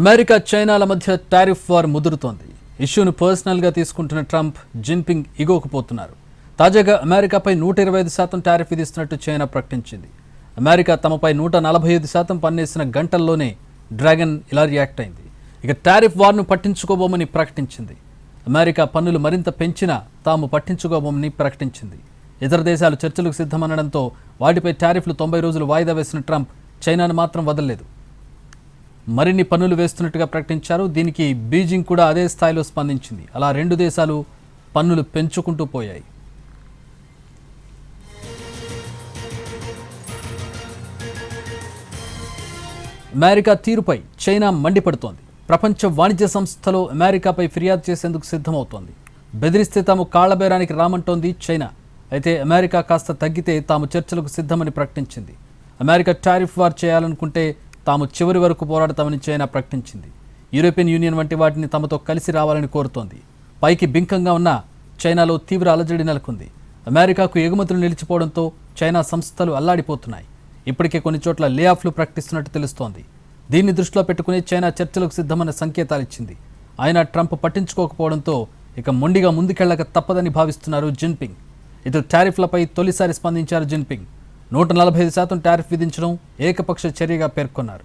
America చైనాల మధ్య tariff war ముదురుతోంది. ఇష్యూను పర్సనల్గా తీసుకుంటున్న ట్రంప్ జిన్పింగ్ ఇగోకపోతున్నారు. తాజాగా అమెరికాపై నూట ఇరవై ఐదు శాతం టారిఫ్ విధిస్తున్నట్టు చైనా ప్రకటించింది. అమెరికా తమపై నూట నలభై ఐదు శాతం పన్నేసిన గంటల్లోనే డ్రాగన్ ఇలా రియాక్ట్ అయింది. ఇక టారిఫ్ వార్ను పట్టించుకోబోమని ప్రకటించింది. అమెరికా పన్నులు మరింత పెంచినా తాము పట్టించుకోబోమని ప్రకటించింది. ఇతర దేశాలు చర్చలకు సిద్ధమనడంతో వాటిపై టారిఫ్లు తొంభై రోజులు వాయిదా వేసిన ట్రంప్ చైనాను మాత్రం వదలలేదు. మరిన్ని పన్నులు వేస్తున్నట్టుగా ప్రకటించారు. దీనికి బీజింగ్ కూడా అదే స్థాయిలో స్పందించింది. అలా రెండు దేశాలు పన్నులు పెంచుకుంటూ పోయాయి. అమెరికా తీరుపై చైనా మండిపడుతోంది. ప్రపంచ వాణిజ్య సంస్థలో అమెరికాపై ఫిర్యాదు చేసేందుకు సిద్ధమవుతోంది. బెదిరిస్తే తాము కాళ్ళబేరానికి రామంటోంది చైనా. అయితే అమెరికా కాస్త తగ్గితే తాము చర్చలకు సిద్ధమని ప్రకటించింది. అమెరికా టారిఫ్ వార్ చేయాలనుకుంటే తాము చివరి వరకు పోరాడతామని చైనా ప్రకటించింది. యూరోపియన్ యూనియన్ వంటి వాటిని తమతో కలిసి రావాలని కోరుతోంది. పైకి బింకంగా ఉన్న చైనాలో తీవ్ర అలజడి నెలకొంది. అమెరికాకు ఎగుమతులు నిలిచిపోవడంతో చైనా సంస్థలు అల్లాడిపోతున్నాయి. ఇప్పటికే కొన్ని చోట్ల లే ఆఫ్లు ప్రకటిస్తున్నట్టు తెలుస్తోంది. దీన్ని దృష్టిలో పెట్టుకుని చైనా చర్చలకు సిద్ధమన్న సంకేతాలు ఇచ్చింది. ఆయన ట్రంప్ పట్టించుకోకపోవడంతో ఇక మొండిగా ముందుకెళ్ళక తప్పదని భావిస్తున్నారు జిన్పింగ్. ఇటు టారిఫ్లపై తొలిసారి స్పందించారు జిన్పింగ్. నూట నలభై ఐదు శాతం టారిఫ్ విధించడం ఏకపక్ష చర్యగా పేర్కొన్నారు.